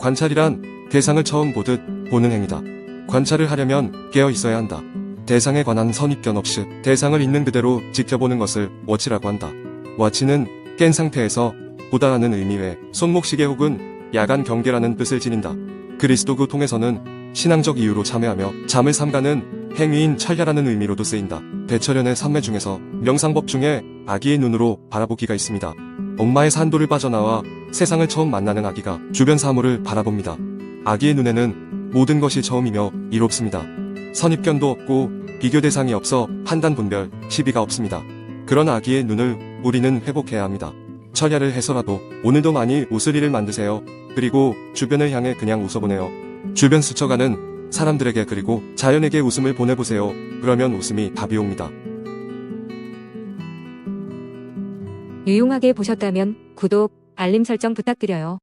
관찰이란 대상을 처음 보듯 보는 행위다. 관찰을 하려면 깨어 있어야 한다. 대상에 관한 선입견 없이 대상을 있는 그대로 지켜보는 것을 워치라고 한다. 워치는 깬 상태에서 보다라는 의미 외 손목시계 혹은 야간 경계라는 뜻을 지닌다. 그리스도교 통해서는 신앙적 이유로 참여하며 잠을 삼가는 행위인 철야라는 의미로도 쓰인다. 대철연의 산매 중에서 명상법 중에 아기의 눈으로 바라보기가 있습니다. 엄마의 산도를 빠져나와 세상을 처음 만나는 아기가 주변 사물을 바라봅니다. 아기의 눈에는 모든 것이 처음이며 이롭습니다. 선입견도 없고 비교 대상이 없어 판단 분별, 시비가 없습니다. 그런 아기의 눈을 우리는 회복해야 합니다. 철야를 해서라도 오늘도 많이 웃을 일을 만드세요. 그리고 주변을 향해 그냥 웃어보네요. 주변 스쳐가는 사람들에게 그리고 자연에게 웃음을 보내보세요. 그러면 웃음이 답이 옵니다. 유용하게 보셨다면 구독, 알림 설정 부탁드려요.